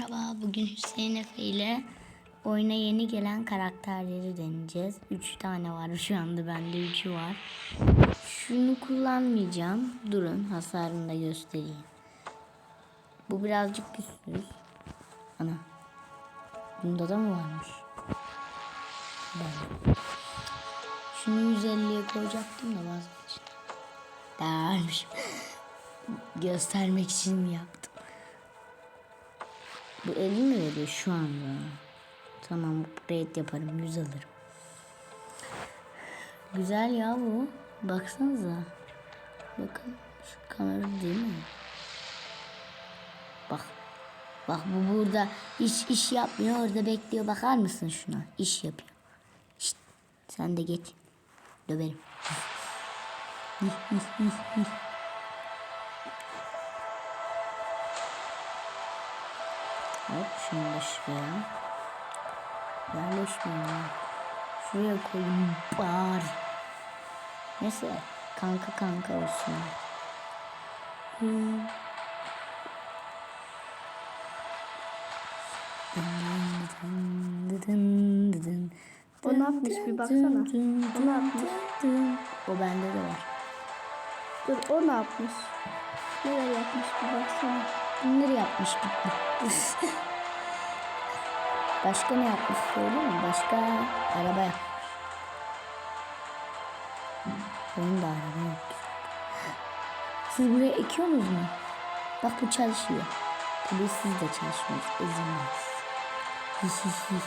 Merhaba, bugün Hüseyin Efe ile oyuna yeni gelen karakterleri deneyeceğiz. Üç tane var şu anda, bende üçü var. Şunu kullanmayacağım. Durun, hasarını da göstereyim. Bu birazcık güçsüz. Ana. Bunda da mı varmış? Ben. Şunu 150'ye koyacaktım da vazgeçtim. Değermiş. Göstermek için mi yaptım? Bu 50 mi veriyor şu anda? Tamam upgrade yaparım 100 alırım. Güzel ya bu. Baksanıza. Bakın şu kamera değil mi? Bak. Bak bu burada iş iş yapmıyor orada bekliyor. Bakar mısın şuna? İş yapıyor. Şşt, sen de geç. Döverim. Şuraya. Yerleşmiyor. ya. Şuraya koyayım bari. Neyse kanka kanka olsun. Hmm. O ne yapmış bir baksana. O ne yapmış? O bende de var. Dur o ne yapmış? Neler yapmış bir baksana. Bunları yapmış bitti. Başka ne yapmış söyleyeyim? Başka araba yapmış. Benim de araba yok. Siz buraya ekiyorsunuz mu? Bak bu çalışıyor. Tabii siz de çalışmıyorsunuz. His his.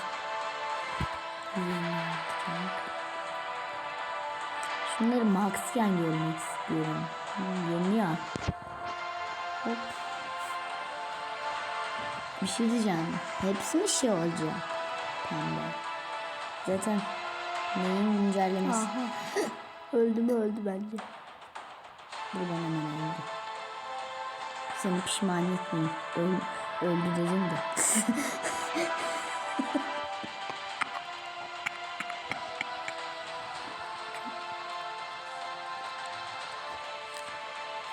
Şunları Max'ken görmek istiyorum. Yeni ya. Hop. Bir şey diyeceğim. Hepsi mi şey olacak? Pembe. Zaten neyin güncellemesi? Aha. öldü mü öldü bence. Ben hemen öldü. Seni pişman etmeyeyim. Öl, öldü dedim de.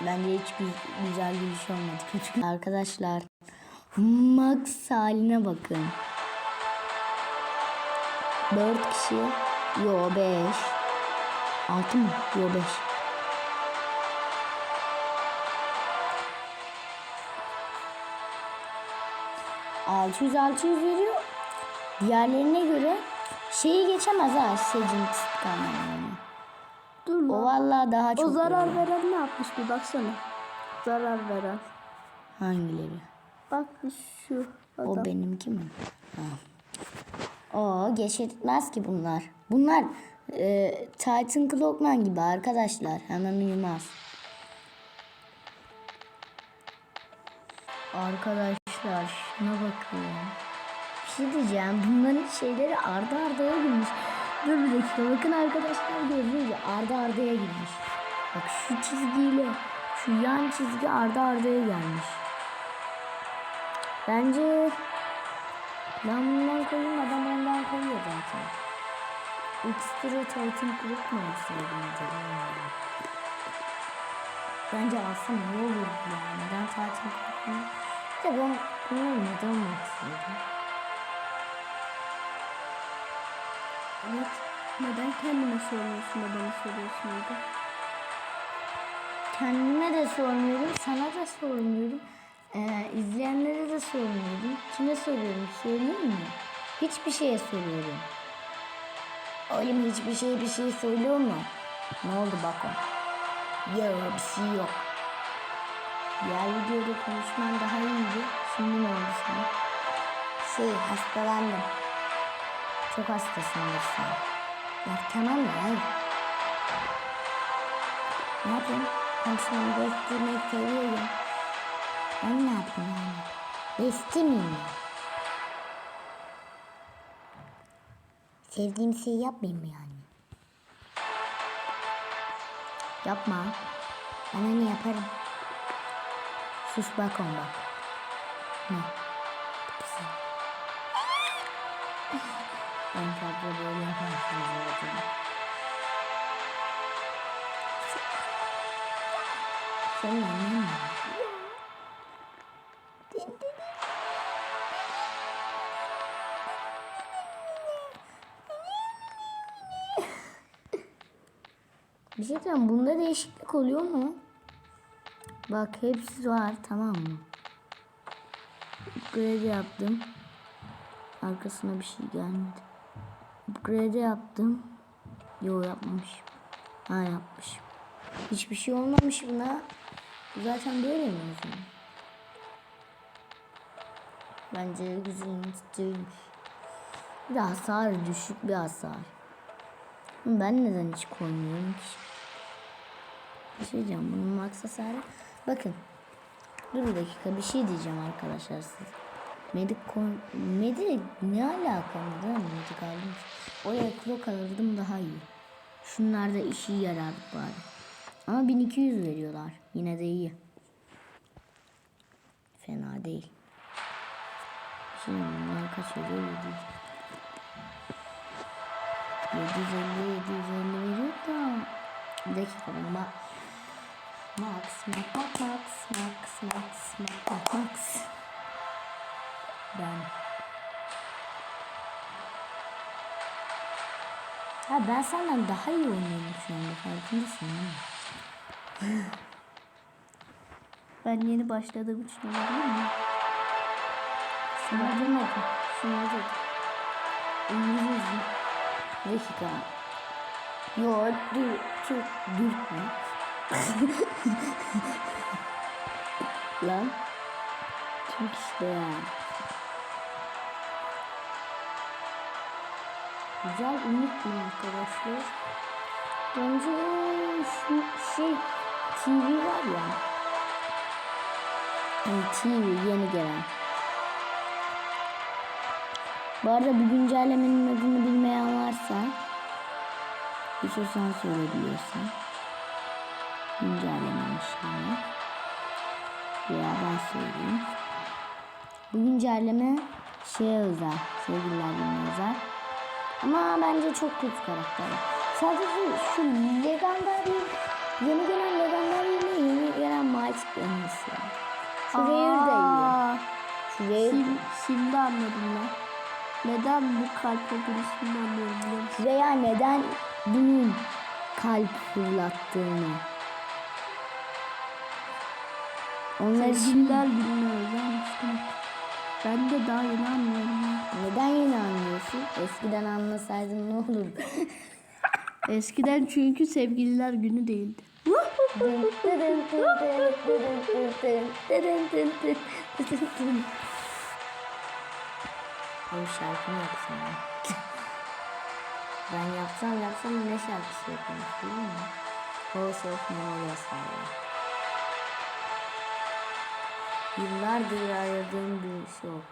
Bence hiç gü- güzel bir iş olmadı. Kötü. Arkadaşlar Max haline bakın. 4 kişi. Yo 5. 6 mı? Yo 5. Altı yüz altı yüz veriyor. Diğerlerine göre şeyi geçemez ha Secin kanalını. Dur O lan. vallahi daha çok O zarar veriyor. veren ne yapmış bir baksana. Zarar veren. Hangileri? Bak şu adam. O benimki mi? Ha. O geçirtmez ki bunlar. Bunlar e, Titan Clockman gibi arkadaşlar. Hemen uyumaz. Arkadaşlar şuna bakın. Bir şey diyeceğim. Bunların şeyleri ardı ardaya girmiş. Dur bir dakika. Bakın arkadaşlar görüyor ardı ardaya girmiş. Bak şu çizgiyle şu yan çizgi ardı ardaya gelmiş. Bence ben bundan koyayım adam ondan koyuyor zaten. Ekstra Titan mı alsaydım acaba? Bence alsam ne olur yani. Neden Titan mı? Bir de ben bunları neden mi alsaydım? Evet. Neden kendine sormuyorsun da bana soruyorsun orada? Kendime de sormuyorum, sana da sormuyorum. Ee, izleyenlere de sormuyorum. Kime soruyorum söyleyeyim mi? Hiçbir şeye soruyorum. Oğlum hiçbir şey bir şey söylüyor mu? Ne oldu bakın? Yok bir şey yok. Diğer videoda konuşman daha iyiydi. Şimdi ne oldu sana? Şey hastalandım. Çok hastasındır sen. Ya tamam mı? Ne yapayım? Sana beslemeyi seviyorum. Ben ne yani? Beslemeyeyim mi? Sevdiğim şeyi yapmayayım mı yani? Yapma. Ben onu yaparım. Sus bak on bak. Ne? Pisi. en fazla böyle yaparsınız zaten. Senin annen mi? Diyeceğim. Bunda değişiklik oluyor mu? Bak hepsi var tamam mı? Upgrade yaptım. Arkasına bir şey gelmedi. Upgrade yaptım. Yo yapmamışım. Ha yapmışım. Hiçbir şey olmamış buna. Bu Zaten böyle mi o? Bence güzel değilmiş. Bir de hasar düşük bir hasar. Ben neden hiç koymuyorum ki? Bir şey diyeceğim bunun max. Bakın. Dur bir dakika bir şey diyeceğim arkadaşlar size. Medik koy... Medik ne alaka değil mi? Medik aldım. Oraya krok alırdım daha iyi. Şunlar da işi yarar bari. Ama 1200 veriyorlar. Yine de iyi. Fena değil. Şimdi bunlar kaç veriyor? 700. 750 750 veriyor da bir dakika bak. Max, max, max, max, max, max, max, max. Ben. Ha ben senden daha iyi oynuyorum şu anda farkındasın değil? Ben yeni başladığım için olabilir mi? Sana demedim. Sana dedim. İngilizce. Dakika. Yo dur çok dürtme. Lan. Türk işte ya. Güzel mi arkadaşlar? Bence şu şey TV var ya. Yani TV yeni gelen. Bu arada bu güncellemenin adını bilmeyen varsa hiç o sen söyleyebiliyorsan güncellememiş yani. Veya ben söyleyeyim. Bu güncelleme şeye özel, sevgililer gününe özel. Ama bence çok kötü karakter. Sadece şu legendary, yeni gelen legendary ile yeni gelen en iyisi. Şu Rare de iyi. Şu Rare Şimdi, şimdi anladım lan. Neden bu kalp şimdi anlıyorum biliyor musun? veya neden bunun kalp fırlattığını. Onlar için Sevgililer özelmiş demek. Ben de daha yeni anlıyorum neden yeni anlıyorsun? Eskiden anlasaydın ne olurdu? Eskiden çünkü sevgililer günü değildi. Oğlum şarkı yapsam ya? ben yapsam yapsam ne şarkısı yapayım değil mi? House of Memorials var ya. Yıllardır aradığım bir şey yok.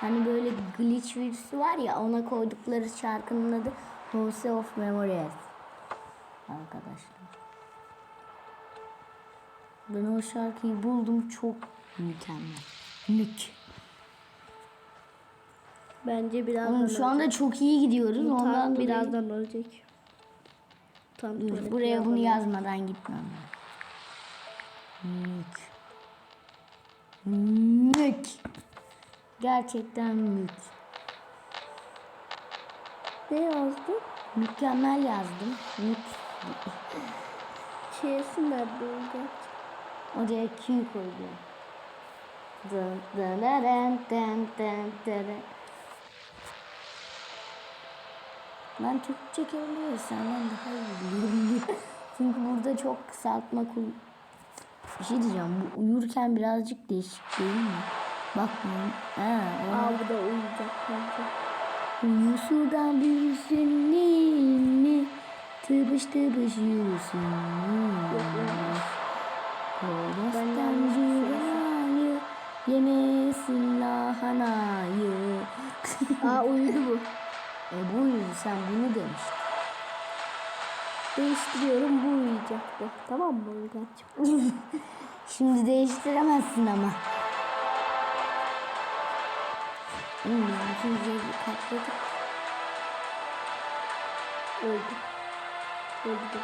Hani böyle glitch virüsü var ya ona koydukları şarkının adı House of Memorials. Arkadaşlar. Ben o şarkıyı buldum çok mükemmel. Mük. Bence birazdan Oğlum şu anda çok iyi gidiyoruz. Ondan dolayı. birazdan olacak. Tam Dur, buraya bunu yazmadan gitmem. Mük. Mük. Gerçekten mük. Ne yazdın? Mükemmel yazdım. Mük. Şeysi nerede olacak? Oraya Q koydum. Dın dın dın dın dın dın. Ben Türkçe kelimeyi senden daha iyi biliyorum. Çünkü burada çok kısaltma kul... Bir şey diyeceğim. Bu uyurken birazcık değişik değil mi? Bakmıyorum. Ha, Aa bu da uyuyacak bence. Uyusudan büyüsün ninni. Tıbış tıbış yürüsün ninni. Kovastan zürayı. Yemesin lahanayı. Aa uyudu bu. e bu sen bunu demiştin. Değiştiriyorum bu uyuyacaktı. Tamam mı Uygar'cığım? Şimdi değiştiremezsin ama. Bütün geceyi katladık. Öldü. Öldü.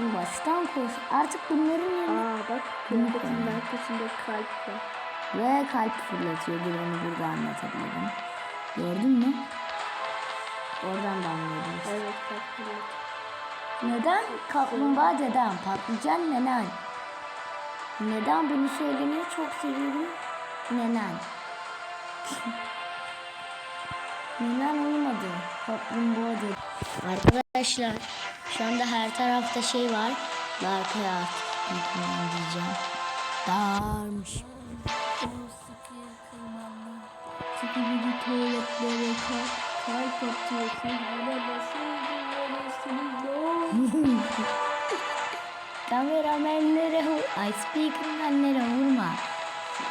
Baştan koş. Artık bunların yerine Aa bak kıyafetinin arkasında kalp var. Ve kalp fırlatıyor. Dur onu burada anlatabilirim. Gördün mü? Oradan da anlıyordunuz. Evet farklılık. Neden kaplumbağa dedem, patlıcan nenen? Neden bunu söylemeyi çok seviyorum? Nenen. nenen olmadı. Kaplumbağa dedi. Arkadaşlar şu anda her tarafta şey var. Arkaya artık diyeceğim. Darmış. Sıkıcı tuvaletlere kalp, kalp atıyorsun. Buna basıldın Kameramenlere. Ay speakermenlere vurma.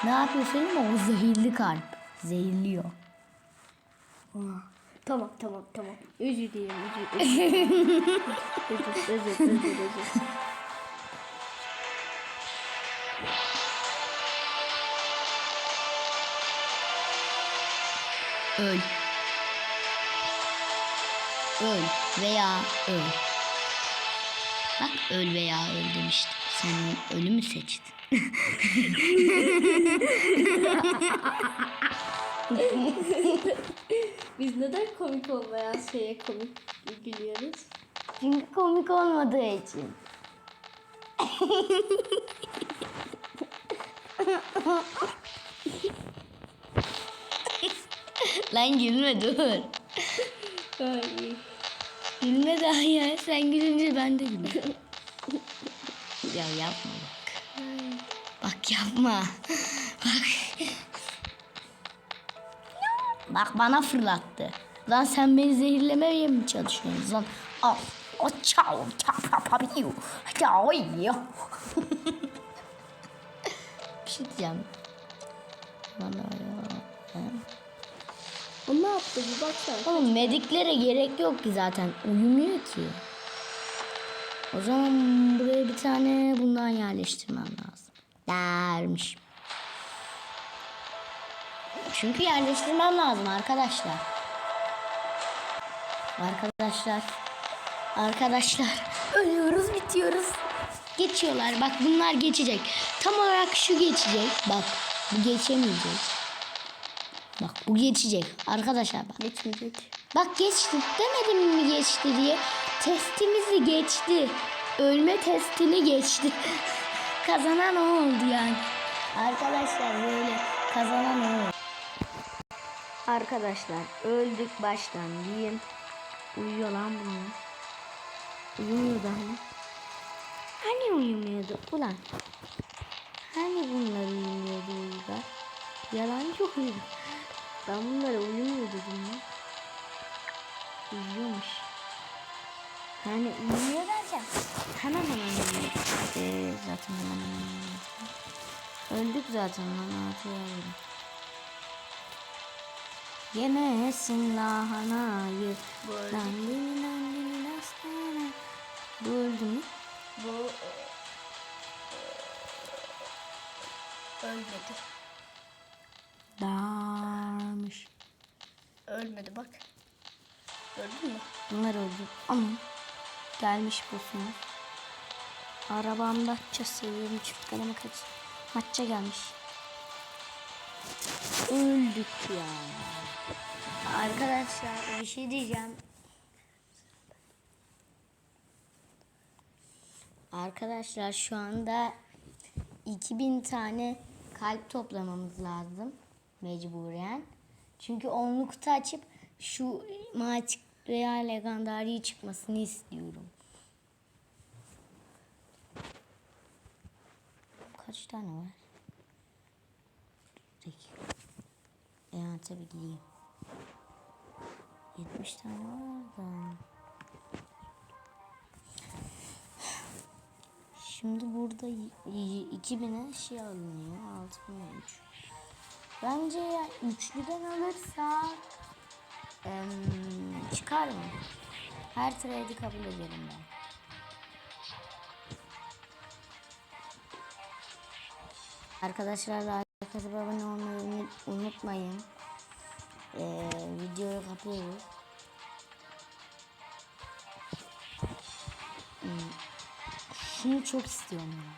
Ne yapıyorsun ama o zehirli kalp. Zehirliyor. Tamam tamam tamam. Özür dilerim özür özür. özür özür özür özür. Öl. Öl veya öl. Bak öl veya öl demiştim. Sen ölümü seçtin. Biz neden komik olmayan şeye komik gülüyoruz? Çünkü komik olmadığı için. Lan gülme dur. Gülme daha ya. Sen gülünce ben de gülüyorum. ya yapma bak. Bak yapma. Bak. Bak bana fırlattı. Lan sen beni zehirlemeye mi çalışıyorsun lan? Al. O çao çao papiyo. Çao yo. Bir şey diyeceğim. Bana ya. O ne yaptı bir baksana. Oğlum mediklere gerek yok ki zaten. Uyumuyor ki. O zaman buraya bir tane bundan yerleştirmem lazım. Dermiş. Çünkü yerleştirmem lazım arkadaşlar. Arkadaşlar. Arkadaşlar. Ölüyoruz bitiyoruz. Geçiyorlar. Bak bunlar geçecek. Tam olarak şu geçecek. Bak bu geçemeyecek. Bak bu geçecek. Arkadaşlar bak. Geçmeyecek. Bak geçti. Demedim mi geçti diye. Testimizi geçti. Ölme testini geçti. kazanan o oldu yani. Arkadaşlar böyle kazanan o oldu. Arkadaşlar öldük baştan diyeyim. Uyuyor lan bunlar. Uyumuyor daha. Hani uyumuyordu ulan? Hani bunlar uyumuyordu uyuyorlar? Yalancı uyuyor. Ben bunlara uyumuyor dedim ya. Uyuyormuş. Yani uyumuyor derken hemen hemen uyuyor. Ee, zaten hemen hemen uyuyor. Öldük zaten lan hatırlıyorum. Yemesin lahanayı. Dandini dandini dastana. Bu öldü mü? Bu ölmedi. Darmış. Ölmedi bak. Gördün mü? Bunlar öldü. Ama gelmiş bossumuz. Arabamda atça seviyorum çift kaleme kaç. Maçça gelmiş. Öldük ya. Arkadaşlar bir şey diyeceğim. Arkadaşlar şu anda 2000 tane kalp toplamamız lazım mecburen. Çünkü onlukta açıp şu maç Real Legendari'yi çıkmasını istiyorum. Kaç tane var? Peki. Yani tabii gideyim. 70 tane var da. Şimdi burada y- y- 2000'e şey alınıyor. 6003. Bence ya üçlüden alırsa em, çıkar mı? Her trade'i kabul ederim ben. Arkadaşlar like atıp abone olmayı unut- unutmayın. Ee, videoyu kapıyoruz. Hmm. Şunu çok istiyorum ya.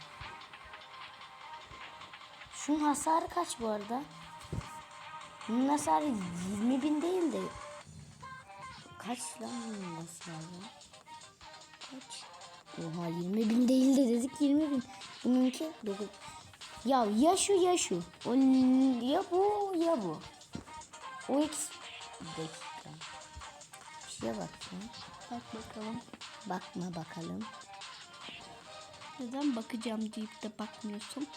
Şunun hasarı kaç bu arada? Bunun hasarı 20 bin değil de Kaç lan olması lazım? Kaç? Oha 20 bin değil de dedik 20 bin. Bununki 9. Ya ya şu ya şu. O, ya bu ya bu. O ikisi. Dakika. Bir şeye bakacağım. Bak bakalım. Bakma bakalım. Neden bakacağım deyip de bakmıyorsun?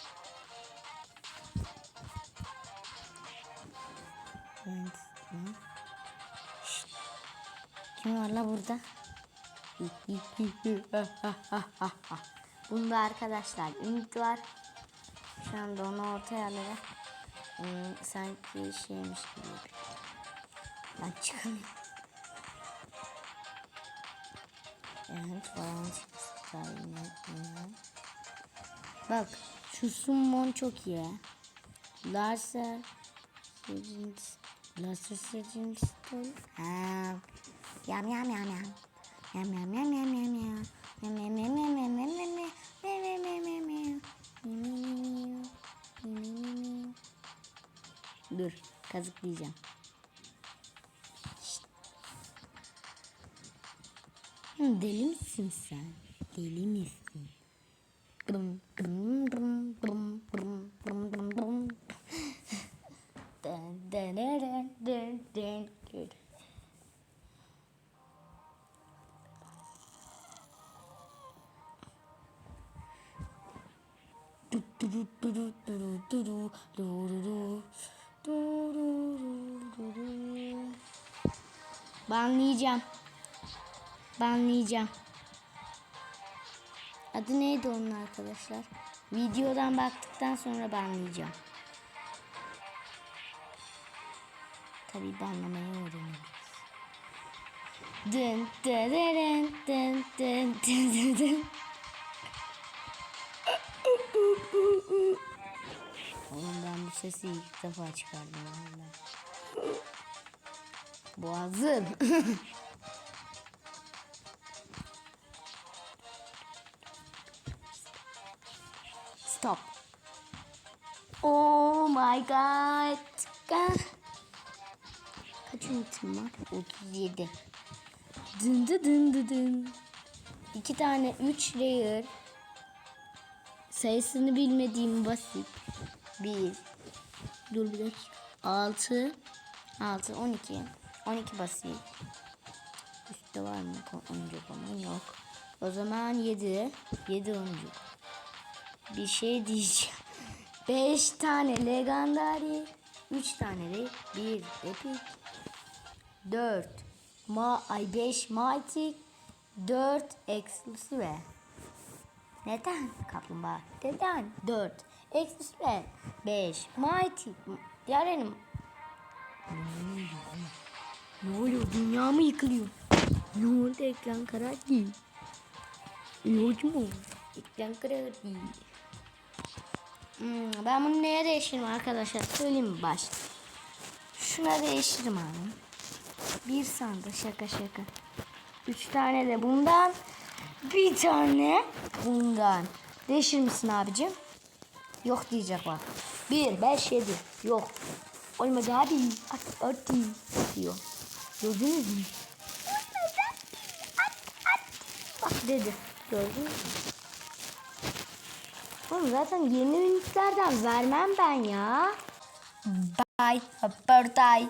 Şşt. Kim var la burada? Bunda arkadaşlar ümit var. Şu anda onu ortaya alarak hmm, sanki şeymiş gibi. Ben çıkamıyorum. Evet Bak şu summon çok iyi. Larsa 8. Nasıl seçmiştin? Ha. Yam yam yam yam. Yam yam yam yam yam yam. Yam yam yam yam yam yam yam yam. Yam yam yam yam yam. Yam yam Deli misin sen? Deli misin? Dım dım dım dım. Banlayacağım. Banlayacağım. Adı neydi onun arkadaşlar? Videodan baktıktan sonra banlayacağım. Tabii banlamayı öğreniriz. Dın dın dın dın dın dın dın dın. Oğlum ben bu sesi ilk defa çıkardım valla. Boğazım. Stop. Oh my god. Ka- Kaç ümitim var? 37. Dın dı dın dı dın. İki tane 3 layer. Sayısını bilmediğim basit. 1. Dur bir dakika. 6. 6, 12. 12 basit. Üstte var mı? Oyuncak ama yok. O zaman 7. 7 oyuncak. Bir şey diyeceğim. 5 tane legendary. 3 tane de 1 epic. 4 ma ay 5 mighty. 4 exclusive. Neden kaplumbağa? Neden? 4 exclusive. 5 mighty. Yarın ne oluyor? Dünya mı yıkılıyor? Ne oldu ekran karardı? Ne oldu mu? Ekran karardı. Hmm, ben bunu neye değiştiririm arkadaşlar? Söyleyeyim mi başta? Şuna değiştiririm abi. Bir sandı şaka şaka. Üç tane de bundan. Bir tane bundan. Değişir misin abicim? Yok diyecek bak. Bir, beş, yedi. Yok. Olmadı abi. At, at, diyor. Gördünüz mü? At, at. Bak dedi. Gördünüz mü? Oğlum zaten yeni ünitlerden vermem ben ya. Bye. Birthday.